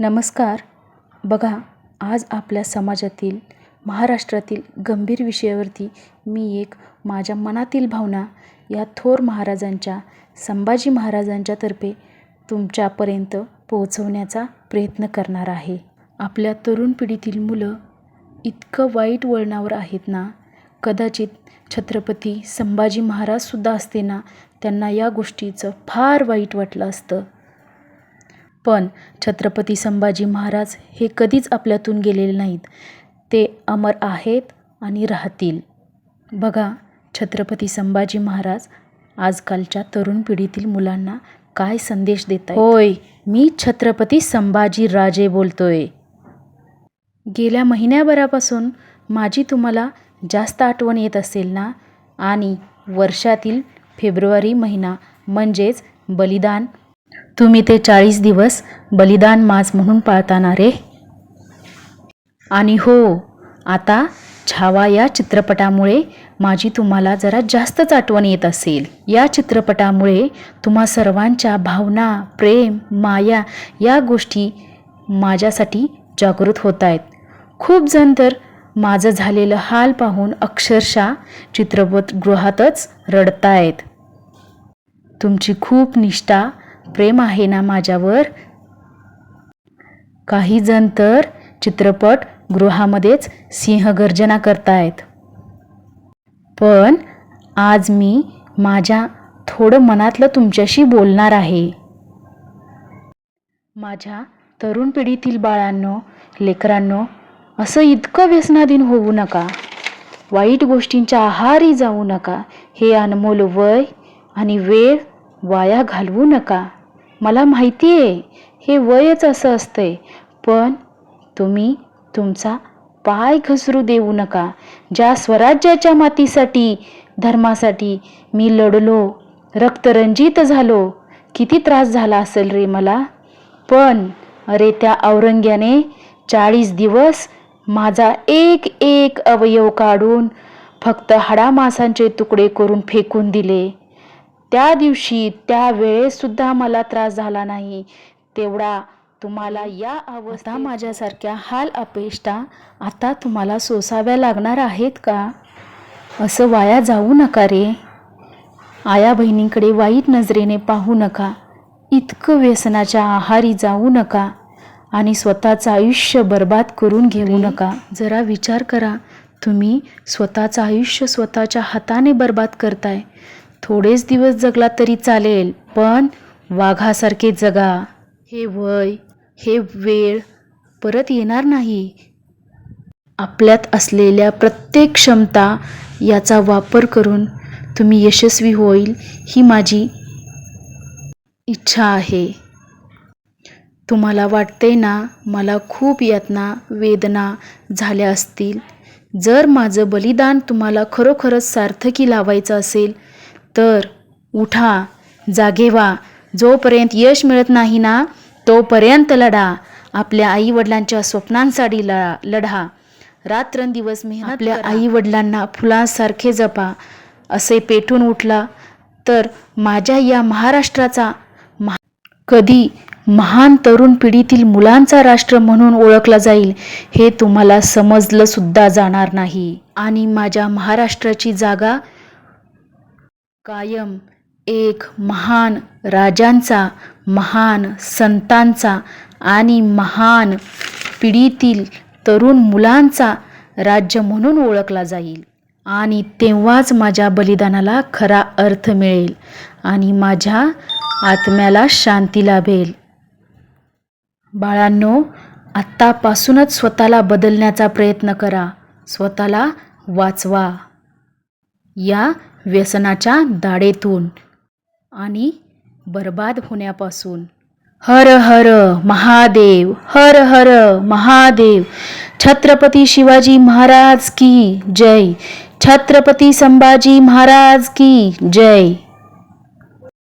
नमस्कार. बघा आज आपल्या समाजातील महाराष्ट्रातील गंभीर विषयावरती मी एक माझ्या मनातील भावना या थोर महाराजांच्या संभाजी महाराजांच्या तर्फे तुमच्यापर्यंत पोहोचवण्याचा प्रयत्न करणार आहे. आपल्या तरुण पिढीतील मुलं इतकं वाईट वळणावर आहेत ना? कदाचित छत्रपती संभाजी महाराजसुद्धा असते ना त्यांना या गोष्टीचं फार वाईट वाटलं असतं. पण छत्रपती संभाजी महाराज हे कधीच आपल्यातून गेलेले नाहीत. ते अमर आहेत आणि राहतील. बघा छत्रपती संभाजी महाराज आजकालच्या तरुण पिढीतील मुलांना काय संदेश देत होय मी छत्रपती संभाजी राजे बोलतोय. गेल्या महिन्याभरापासून माझी तुम्हाला जास्त आठवण येत असेल ना? आणि वर्षातील फेब्रुवारी महिना म्हणजेच बलिदान तुम्ही ते चाळीस दिवस बलिदान मास म्हणून पाळताना रे. आणि हो आता छावा या चित्रपटामुळे माझी तुम्हाला जरा जास्तच आठवण येत असेल. या चित्रपटामुळे तुम्हा सर्वांच्या भावना प्रेम माया या गोष्टी माझ्यासाठी जागृत होत आहेत खूप जण तर माझं झालेलं हाल पाहून अक्षरशः चित्रपटगृहातच रडतायत. तुमची खूप निष्ठा प्रेम आहे ना माझ्यावर? काही जण तर चित्रपट गृहामध्येच सिंहगर्जना करतायत. पण आज मी माझ्या थोडं मनातलं तुमच्याशी बोलणार आहे. माझ्या तरुण पिढीतील बाळांनो लेकरांनो असं इतकं व्यसनाधीन होऊ नका. वाईट गोष्टींच्या आहारी जाऊ नका. हे अनमोल वय आणि वेळ वाया घालवू नका. मला माहिती आहे हे वयच असं असतंय. पण तुम्ही तुमचा पाय घसरू देऊ नका. ज्या स्वराज्याच्या मातीसाठी धर्मासाठी मी लढलो रक्तरंजित झालो किती त्रास झाला असेल रे मला? पण अरे त्या औरंग्याने चाळीस दिवस माझा एक एक अवयव काढून फक्त हाडामासांचे तुकडे करून फेकून दिले. त्या दिवशी त्या वेळेसुद्धा मला त्रास झाला नाही. तेवढा तुम्हाला या अवस्था माझ्यासारख्या हाल अपेष्टा आता तुम्हाला सोसाव्या लागणार आहेत का? असं वाया जाऊ नका रे. आया बहिणींकडे वाईट नजरेने पाहू नका. इतकं व्यसनाच्या आहारी जाऊ नका आणि स्वतःचं आयुष्य बर्बाद करून घेऊ नका. जरा विचार करा तुम्ही स्वतःचं आयुष्य स्वतःच्या हाताने बर्बाद करताय. थोडेच दिवस जगला तरी चालेल पण वाघासारखे जगा. हे वय हे वेळ परत येणार नाही. आपल्यात असलेल्या प्रत्येक क्षमता याचा वापर करून तुम्ही यशस्वी होईल ही माझी इच्छा आहे. तुम्हाला वाटते ना मला खूप यातना वेदना झाल्या असतील. जर माझं बलिदान तुम्हाला खरोखरच सार्थकी लावायचं असेल तर उठा जागे व्हा. जोपर्यंत यश मिळत नाही ना तोपर्यंत लढा. आपल्या आईवडिलांच्या स्वप्नांसाठी लढा लढा. रात्रंदिवस मी आपल्या आईवडिलांना फुलांसारखे जपा. असे पेटून उठला तर माझ्या या महाराष्ट्राचा महा कधी महान तरुण पिढीतील मुलांचा राष्ट्र म्हणून ओळखला जाईल हे तुम्हाला समजलं सुद्धा जाणार नाही. आणि माझ्या महाराष्ट्राची जागा कायम एक महान राजांचा महान संतांचा आणि महान पिढीतील तरुण मुलांचा राज्य म्हणून ओळखला जाईल. आणि तेव्हाच माझ्या बलिदानाला खरा अर्थ मिळेल आणि माझ्या आत्म्याला शांती लाभेल. बाळांनो आत्तापासूनच स्वतःला बदलण्याचा प्रयत्न करा. स्वतःला वाचवा. या व्यसनाच्या दाढेतून आणि बर्बाद होण्यापासून. हर हर महादेव हर हर महादेव. छत्रपती शिवाजी महाराज की जय. छत्रपती संभाजी महाराज की जय.